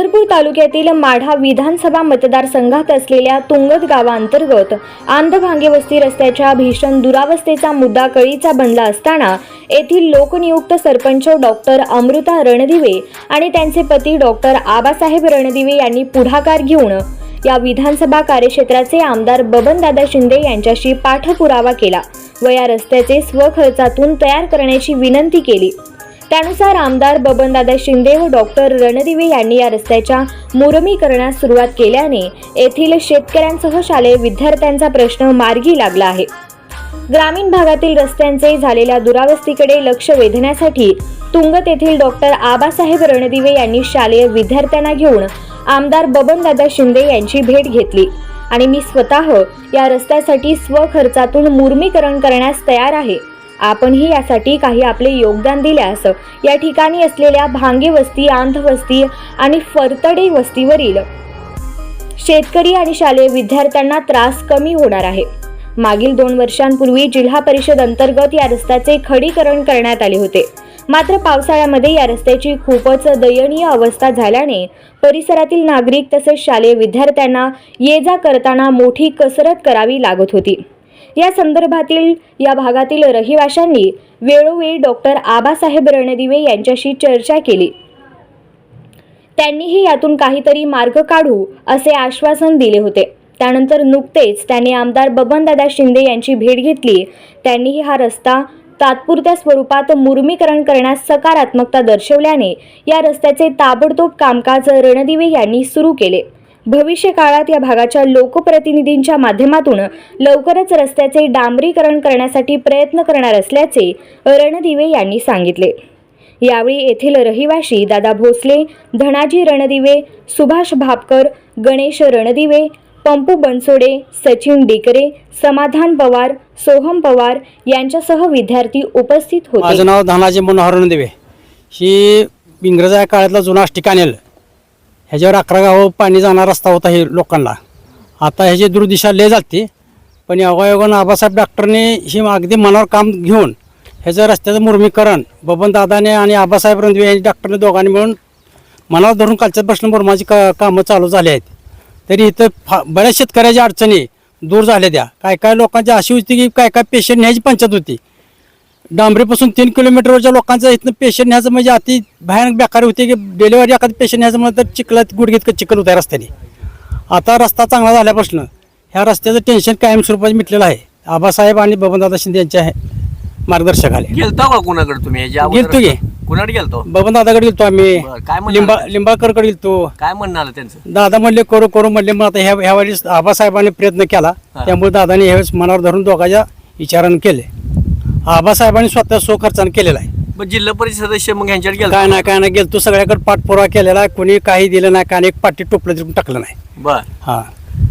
पंढरपूर तालुक्यातील माढा विधानसभा मतदारसंघात असलेल्या तुंगत गावांतर्गत आंधभांगे वस्ती रस्त्याच्या भीषण दुरावस्थेचा मुद्दा कळीचा बनला असताना येथील लोकनियुक्त सरपंच डॉक्टर अमृता रणदिवे आणि त्यांचे पती डॉक्टर आबासाहेब रणदिवे यांनी पुढाकार घेऊन या विधानसभा कार्यक्षेत्राचे आमदार बबनदादा शिंदे यांच्याशी पाठपुरावा केला व या रस्त्याचे स्वखर्चातून तयार करण्याची विनंती केली. त्यानुसार आमदार बबनदादा शिंदे व डॉक्टर रणदिवे यांनी या रस्त्याच्या मुरमीकरणास सुरुवात केल्याने येथील शेतकऱ्यांसह शालेय विद्यार्थ्यांचा प्रश्न मार्गी लागला आहे. ग्रामीण भागातील रस्त्यांचे झालेल्या दुरावस्थीकडे लक्ष वेधण्यासाठी तुंगत येथील डॉक्टर आबासाहेब रणदिवे यांनी शालेय विद्यार्थ्यांना घेऊन आमदार बबनदादा शिंदे यांची भेट घेतली आणि मी स्वतः या रस्त्यासाठी स्वखर्चातून मुर्मीकरण करण्यास तयार आहे. आपणही यासाठी काही आपले योगदान दिल्यास या ठिकाणी असलेल्या भांगे वस्ती आंध वस्ती आणि फरतडे वस्तीवरील शेतकरी आणि शालेय विद्यार्थ्यांना त्रास कमी होणार आहे. मागील दोन वर्षांपूर्वी जिल्हा परिषद अंतर्गत या रस्त्याचे खडीकरण करण्यात आले होते. मात्र पावसाळ्यामध्ये या रस्त्याची खूपच दयनीय अवस्था झाल्याने परिसरातील नागरिक तसेच शालेय विद्यार्थ्यांना ये जा करताना मोठी कसरत करावी लागत होती. या संदर्भातील या भागातील रहिवाशांनी वेळोवेळी डॉक्टर आबासाहेब रणदिवे यांच्याशी चर्चा केली. त्यांनीही यातून काहीतरी मार्ग काढू असे आश्वासन दिले होते. त्यानंतर नुकतेच त्यांनी आमदार बबनदादा शिंदे यांची भेट घेतली. त्यांनीही हा रस्ता तात्पुरत्या स्वरूपात मुर्मीकरण करण्यास सकारात्मकता दर्शवल्याने या रस्त्याचे ताबडतोब कामकाज रणदिवे यांनी सुरू केले. भविष्य काळात या भागाच्या लोकप्रतिनिधींच्या माध्यमातून लवकरच रस्त्याचे डांबरीकरण करण्यासाठी प्रयत्न करणार असल्याचे रणदिवे यांनी सांगितले. यावेळी येथील रहिवाशी दादा भोसले धनाजी रणदिवे सुभाष भापकर गणेश रणदिवे पंपू बनसोडे सचिन डेकरे समाधान पवार सोहम पवार यांच्यासह विद्यार्थी उपस्थित होते. माझं नाव धनाजी मनोहर रणदिवे. ही इंग्रजा काळातला जुना ठिकाणेल ह्याच्यावर अकरा गावं पाणी जाणार रस्ता होता हे लोकांना. आता ह्याची दुर्दिशा लय जाते पण योगायोगानं आबासाहेब डॉक्टरने ही अगदी मनावर काम घेऊन ह्याचं रस्त्याचं मुर्मीकरण बबन दादाने आणि आबासाहेब रणदिवे यांनी डॉक्टरने दोघांनी मिळून मनावर धरून कालच्या प्रश्न मुरमाची का कामं चालू झाली आहेत. तरी इथं फा बऱ्याच शेतकऱ्याच्या अडचणी दूर झाल्या त्या. काय काय लोकांची अशी होती की काय काय पेशंट न्यायची पंचायत होती. डांबरीपासून तीन किलोमीटरवरच्या लोकांचं इथनं पेशंट न्यायचं म्हणजे अति भयानक बेकारी होती की डिलिव्हरी एखादं पेशंट न्यायचं म्हणलं तर चिखलात गुडघेत चिखल होत्या रस्त्याने. आता रस्ता चांगला झाल्यापासून ह्या रस्त्याचं टेन्शन कायमस्वरूपाचं मिटलेलं आहे. आबासाहेब आणि बबनदादा शिंदे यांच्या आहे मार्गदर्शकाले. गेलतो का कुणाकडे तुम्ही? याच्या अगोदर? गेलतो की. कुणाकडे गेलतो? बबनदादाकडे गेलतो आम्ही. बरं, काय म्हणणार? लिंबा लिंबाळकरकडे गेलतो. काय म्हणणं आलं त्यांचं? दादा म्हणले करू करू. म्हणले मग आता ह्या ह्यावेळी आबासाहेबांनी प्रयत्न केला. हा. त्यामुळे दादाने ह्यावेळेस मनावर धरून दोघांच्या विचारानं केले. आबासाहेबांनी स्वतः स्वखर्चानं केलेला आहे. मग जिल्हा परिषद सदस्य मग ह्यांच्याकडे गेलतो? काय नाही काय नाही गेलतो. सगळ्याकडे पाठपुरावा केलेला आहे. कोणी काही दिलं नाही काय एक पाठी टोपलं तरी टाकलं नाही. बर. हा.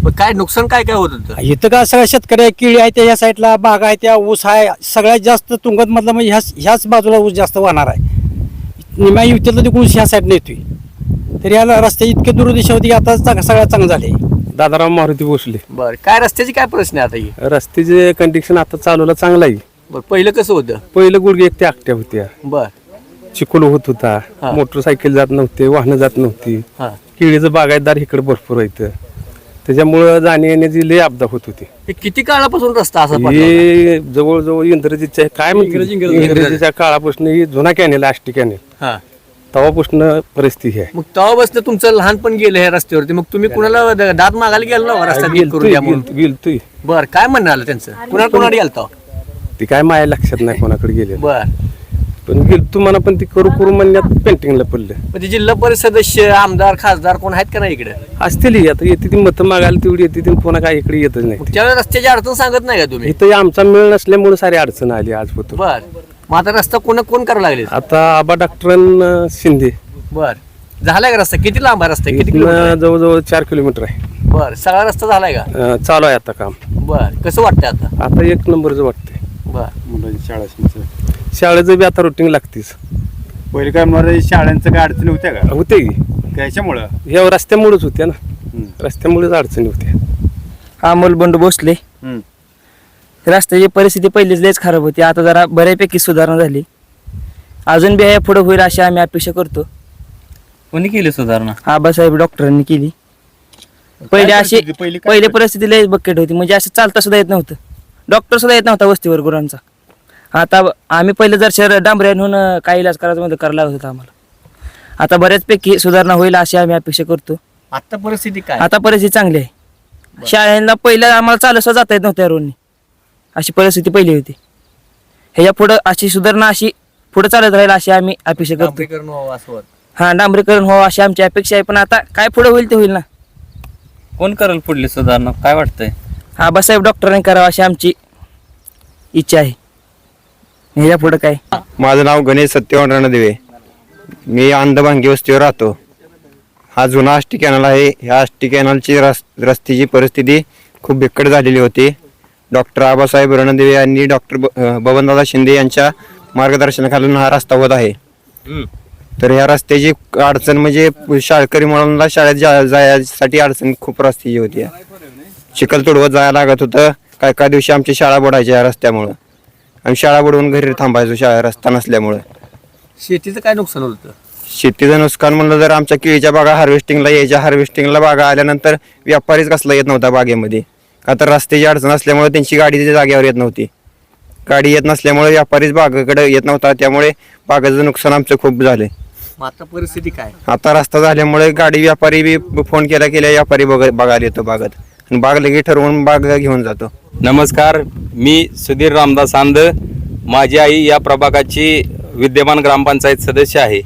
मग काय नुकसान काय काय होत होतं? इथं का सगळ्या शेतकरी आहे किळी आहे त्या ह्या साईडला बाग आहे त्या ऊस आहे. सगळ्यात जास्त तुंगत मधला म्हणजे ह्याच ह्याच बाजूला ऊस जास्त वाहणार आहे. निम्या युतीतला तिकडून ऊस ह्या साईडने येतोय. तर याला रस्ते इतके दूरदिशा होती की आता चांग- सगळ्यात चांगलं झाले. दादाराव मारुती भोसले. बर. काय रस्त्याची काय प्रश्न आहे आता ही? रस्त्याचे कंडिक्शन आता चालवला चांगला आहे. बर पहिलं कसं होतं? पहिलं गुडघे एक ते आकट्या होत्या. बर. चिखल होत होता. हा. मोटरसायकल जात नव्हते वाहनं जात नव्हती. हा. केळीचं बागायतदार इकडे भरपूर आहेत. त्याच्यामुळं जाणे येण्याची लय आपदा होत होती. हे किती काळापासून रस्ता असा होता? हे जवळजवळ इंग्रजीच्या काय म्हणते इंग्रजीच्या काळापासून ही जुना कॅनेल आष्टी कॅनेल. हा. तेव्हापासून परिस्थिती आहे. मग तेव्हापासून तुमचं लहानपण गेलं ह्या रस्त्यावरती. मग तुम्ही कुणाला द- दात मागायला गेलो ना रस्ता नीट करून गेलतोय द्या म्हणून? गेलतोय- गेलतोय. बर काय म्हणणं आलं त्यांचं? कुणा कुणाकडे गेलतो? ती काय माया लक्षात नाही कोणाकडे गेले बर. पण गेलतो म्हणा पण ती करू करू म्हणण्यात पेंटिंगला पडलं. म्हणजे जिल्हा परिषद सदस्य आमदार खासदार कोण आहेत का नाही इकडे? असतील ही आता येते ती मतं मागायला तेवढी येते ती पुन्हा काय इकडे येतच नाही त्यावेळेस रस्त्याची अडचण सांगत नाही का तुम्ही? इथं आमचा मेळ नसल्यामुळे सारी अडचण आली आज होतो. बर. मग आता रस्ता कोण कोण करायला लागले? आता आबा डॉक्टर शिंदे. बर. झालाय का रस्ता? किती लांब आहे रस्ता? किती किलोमीटर? आहे? इथनं जवळजवळ चार किलोमीटर आहे. बर. सगळा रस्ता झालाय का? अं, चालू आहे आता काम. बर. कसं वाटतंय आता? आता एक नंबरचं वाटतंय बर. मुलांची शाळा शाळेचं बी आता रुटीन लागतीच. पहिले काय मला शाळांचं काय अडचणी होत्या का? होते की. कशामुळं? या रस्त्यामुळेच होत्या ना. रस्त्यामुळेच अडचणी होत्या. अमोल बंडू भोसले. हम्म. रस्त्याची परिस्थिती पहिलीच लयच खराब होती. आता जरा बऱ्यापैकी सुधारणा झाली. अजून बी पुढे होईल अशी आम्ही अपेक्षा करतो. कोणी केली सुधारणा? आबासाहेब डॉक्टरांनी केली. पहिले अशी परिस्थिती? पहिली काय पहिले परिस्थिती? लय बकेट होती. म्हणजे असं चालता सुद्धा येत नव्हतं. डॉक्टर सुद्धा येत नव्हता वस्तीवर गुरांचा. आता आम्ही पहिले जर शहर डांबऱ्याहून काय इलाज करायचं मध्ये करायला लागत होतं आम्हाला. आता बऱ्याचपैकी सुधारणा होईल अशी आम्ही अपेक्षा करतो. आता परिस्थिती काय? आता परिस्थिती चांगली आहे. शाळेला पहिलं आम्हाला चालत सुद्धा जाता येत नव्हत्या रोडनी. अशी परिस्थिती पहिली होती. ह्याच्या पुढं अशी सुधारणा अशी पुढे चालत राहील अशी आम्ही अपेक्षा करतो. हा डांबरीकरण हो अशी आमची अपेक्षा आहे पण आता काय पुढे होईल ते होईल ना. कोण करेल पुढली सुधारणा? काय वाटतंय? आबासाहेब डॉक्टरांनी करावं अशी आमची इच्छा आहे. ह्याच्या पुढं काय? माझं नाव गणेश सत्यवान रणदिवे मी अंधभांगी वस्तीवर राहतो. हा जुना आष्टी कॅनल आहे. ह्या आष्टी कॅनलची रस रस्त्याची परिस्थिती खूप बिकट झालेली होती. डॉक्टर आबासाहेब रणदिवे यांनी डॉक्टर बबनदादा शिंदे यांच्या मार्गदर्शनाखालून हा रस्ता होत आहे. तर ह्या रस्त्याची अडचण म्हणजे शाळकरी मुलांना शाळेत जा जायसाठी अडचण खूप रस्त्याची होती. चिखल तुडवत जायला लागत होतं. काय काय दिवशी आमची शाळा बुडायची या रस्त्यामुळं. आम्ही शाळा बुडवून घरी थांबायचो शाळा रस्ता नसल्यामुळं. शेतीचं काय नुकसान होतं शेतीचं नुकसान म्हणलं तर आमच्या केळीच्या बागा हार्वेस्टिंगला यायच्या हार्वेस्टिंगला बागा आल्यानंतर व्यापारीच कसला येत नव्हता बागेमध्ये. का तर रस्त्याची अडचण असल्यामुळे त्यांची गाडी तिच्या जागेवर येत नव्हती. गाडी येत नसल्यामुळे व्यापारीच बागेकडे येत नव्हता. त्यामुळे बागाचं नुकसान आमचं खूप झाले. आता परिस्थिती काय? आता रस्ता झाल्यामुळे गाडी व्यापारी बी फोन केला केल्या व्यापारी बघ बघायला येतो बागात. आणि बाग लगे ठरवून बाग घेऊन जातो. नमस्कार मी सुधीर रामदास आंद माझी आई या प्रभागाची विद्यमान ग्रामपंचायत सदस्य आहे.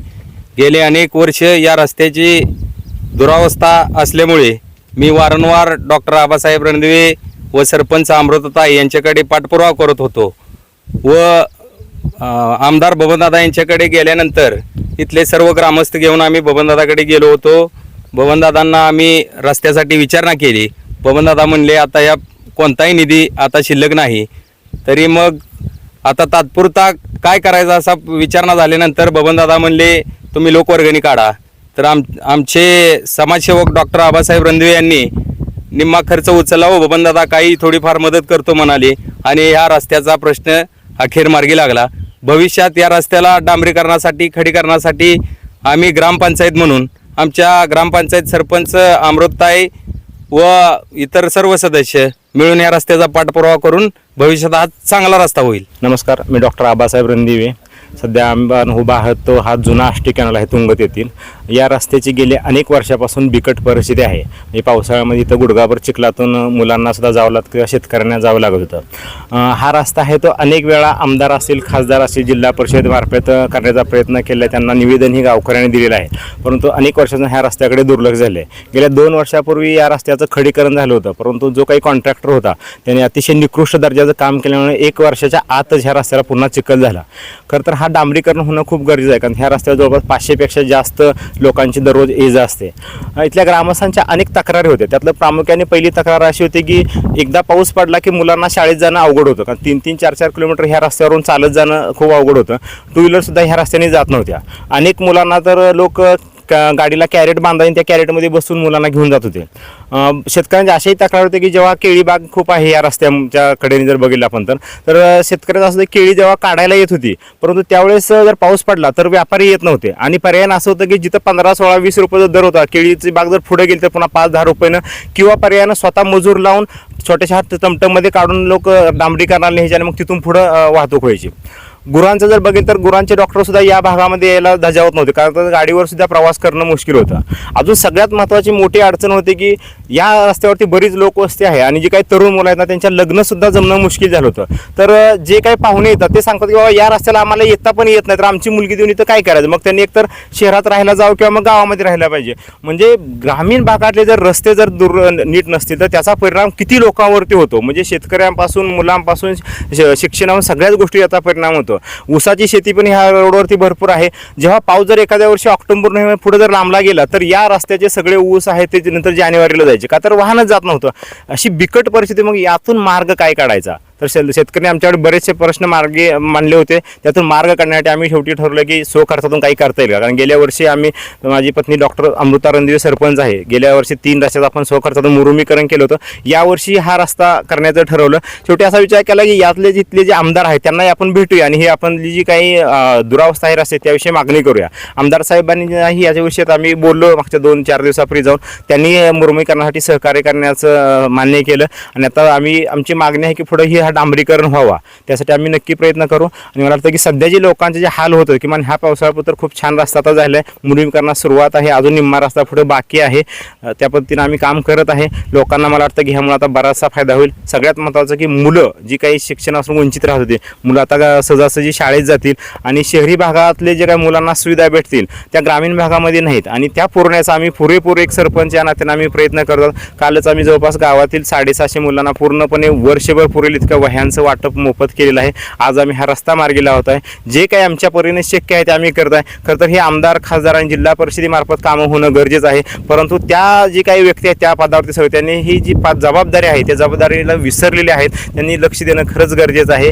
गेले अनेक वर्ष या रस्त्याची दुरावस्था असल्यामुळे मी वारंवार डॉक्टर आबासाहेब रणदिवे व सरपंच अमृतताई यांच्याकडे पाठपुरावा करत होतो व आमदार बबनदादा यांच्याकडे गेल्यानंतर इथले सर्व ग्रामस्थ घेऊन आम्ही बबनदादाकडे गेलो होतो. बबनदादांना आम्ही रस्त्यासाठी विचारणा केली. बबनदादा म्हणले आता या कोणताही निधी आता शिल्लक नाही तरी मग आता तात्पुरता काय करायचा असा विचारणा झाल्यानंतर बबनदादा म्हणले तुम्ही लोकवर्गणी काढा. तर आम आमचे समाजसेवक डॉक्टर आबासाहेब रणदिवे यांनी निम्मा खर्च उचलला व बबनदादा काही थोडीफार मदत करतो म्हणाले आणि ह्या रस्त्याचा प्रश्न अखेर मार्गी लागला. भविष्यात या रस्त्याला डांबरीकरणासाठी खडीकरणासाठी आम्ही ग्रामपंचायत म्हणून आमच्या ग्रामपंचायत सरपंच अमृतताई व इतर सर्व सदस्य मिळून या रस्त्याचा पाठपुरावा करून भविष्यात हा चांगला रस्ता होईल. नमस्कार मी डॉक्टर आबासाहेब रणदिवे. सध्या आम्ही उभा आहात तो हा जुना आष्टी कॅनल आहे तुंगत येथील या रस्त्याची गेली अनेक वर्षापासून बिकट परिस्थिती आहे. म्हणजे पावसाळ्यामध्ये इथं गुडगाभर चिखलातून मुलांनासुद्धा जावं लागतं किंवा शेतकऱ्यांना जावं लागत होतं. हा रस्ता आहे तो अनेक वेळा आमदार असतील खासदार असतील जिल्हा परिषद मार्फत करण्याचा प्रयत्न केला त्यांना निवेदन ही गावकऱ्यांनी दिलेलं आहे. परंतु अनेक वर्षांना ह्या रस्त्याकडे दुर्लक्ष झाले गेल्या दोन वर्षापूर्वी या रस्त्याचं खडीकरण झालं होतं. परंतु जो काही कॉन्ट्रॅक्टर होता त्याने अतिशय निकृष्ट दर्जाचं काम केल्यामुळे एक वर्षाच्या आतच ह्या रस्त्याला पुन्हा चिखल झाला. खरं तर हा डांबरीकरण होणं खूप गरजेचं आहे कारण ह्या रस्त्यावर जवळपास पाचशेपेक्षा जास्त लोकांची दररोज ये जा असते. इथल्या ग्रामस्थांच्या अनेक तक्रारी होत्या. त्यातलं प्रामुख्याने पहिली तक्रार अशी होती की एकदा पाऊस पडला की मुलांना शाळेत जाणं अवघड होतं. कारण तीन तीन चार चार किलोमीटर ह्या रस्त्यावरून चालत जाणं खूप अवघड होतं. टू व्हीलरसुद्धा ह्या रस्त्याने जात नव्हत्या. अनेक मुलांना तर लोक का- गाडीला कॅरेट बांधायला त्या कॅरेटमध्ये बसून मुलांना घेऊन जात होते. शेतकऱ्यांची अशाही तक्रार होते की जेव्हा केळी बाग खूप आहे या रस्त्याच्या कडेने जर बघितलं आपण तर तर शेतकऱ्याचं असं केळी जेव्हा काढायला येत होती परंतु त्यावेळेस जर पाऊस पडला तर व्यापारी येत नव्हते. आणि पर्यायानं असं होतं की जिथं पंधरा सोळा वीस रुपयाचा दर होता केळीची बाग जर पुढे गेली तर पुन्हा पाच दहा रुपयानं किंवा पर्यायानं स्वतः मजूर लावून छोट्याशा हात टमटममध्ये काढून लोक डांबरीकरणाला न्यायचे आणि मग तिथून पुढं वाहतूक व्हायची. गुरांचं जर बघितलं तर गुरांचे डॉक्टर सुद्धा या भागामध्ये यायला धजावत नव्हते. कारण तर गाडीवर सुद्धा प्रवास करणं मुश्किल होतं. अजून सगळ्यात महत्त्वाची मोठी अडचण होती की या रस्त्यावरती बरीच लोकवस्ती आहे आणि जे काही तरुण मुलं आहेत ना त्यांच्या लग्नसुद्धा जमणं मुश्किल झालं होतं. तर जे काही पाहुणे येतात ते सांगतात की बाबा या रस्त्याला आम्हाला येता पण येत नाही तर आमची मुलगी देऊन इथं काय करायचं? मग त्यांनी एकतर शहरात राहायला जावं किंवा मग गावामध्ये राहायला पाहिजे. म्हणजे ग्रामीण भागातले जर रस्ते जर दुर नीट नसतील तर त्याचा परिणाम किती लोकांवरती होतो? म्हणजे शेतकऱ्यांपासून मुलांपासून श- शिक्षणावर सगळ्याच गोष्टी याचा परिणाम होतो. ऊसाची शेती पण ह्या रोडवरती भरपूर आहे. जेव्हा पाऊस जर एखाद्या वर्षी ऑक्टोबर नोव्हेंबर पुढे जर लांबला गेला तर या रस्त्याचे सगळे ऊस आहेत ते नंतर जानेवारीला जायचे. का तर वाहनच जात नव्हतं. अशी बिकट परिस्थिती मग यातून मार्ग काय काढायचा? तर तर शेतकरी आमच्याकडे बरेचसे प्रश्न मार्गे मांडले होते. त्यातून मार्ग काढण्यासाठी आम्ही शेवटी ठरवलं की सो खर्चातून काही करता येईल का? कारण गेल्या वर्षी आम्ही माझी पत्नी डॉक्टर अमृता रणदिवे सरपंच आहे. गेल्या वर्षी तीन रस्त्यात आपण सो खर्चातून मुरुमीकरण केलं होतं. यावर्षी हा रस्ता करण्याचं ठरवलं. शेवटी असा विचार केला की यातले जिथले जे आमदार आहेत त्यांनाही आपण भेटूया आणि ही आपण जी काही दुरावस्था आहे रस्ते त्याविषयी मागणी करूया. आमदार साहेबांनी याच्या विषयात आम्ही बोललो. मागच्या दोन चार दिवसापूर्वी जाऊन त्यांनी मुरुमीकरणासाठी सहकार्य करण्याचं मान्य केलं. आणि आता आम्ही आमची मागणी आहे की पुढे ही हा डांबरीकरण व्हावा. त्यासाठी आम्ही नक्की प्रयत्न करू. आणि मला वाटतं की सध्या जे लोकांचे जे हाल होतं किमान ह्या पावसाळ्यापत्र खूप छान रस्ता आता झाला आहे मुलीकरणास सुरुवात आहे. अजून निम्मा रस्ता पुढे बाकी आहे. त्या पद्धतीनं आम्ही काम करत आहे. लोकांना मला वाटतं की ह्यामुळे आता बराचसा फायदा होईल. सगळ्यात महत्त्वाचं की मुलं जी काही शिक्षणापासून वंचित राहत होते मुलं आता सहजासहजी शाळेत जातील आणि शहरी भागातले जे काही मुलांना सुविधा भेटतील त्या ग्रामीण भागामध्ये नाहीत. आणि त्या पुरवण्याचा आम्ही पुरेपूर एक सरपंच या नात्यानं आम्ही प्रयत्न करतो कालच आम्ही जवळपास गावातील साडेसहाशे मुलांना पूर्णपणे वर्षभर पुरेल इतका वह्यांचं वाटप मोफत केलेलं आहे. आज आम्ही हा रस्ता मार्गी लावत आहे. जे काही आमच्या परीने शक्य आहे ते आम्ही करत आहे. खरं तर हे आमदार खासदार आणि जिल्हा परिषदेमार्फत कामं होणं गरजेचं आहे. परंतु त्या जी काही व्यक्ती आहेत त्या पदावरती सगळे त्यांनी ही जी पा जबाबदारी आहे त्या जबाबदारीला विसरलेली आहेत. त्यांनी लक्ष देणं खरंच गरजेचं आहे.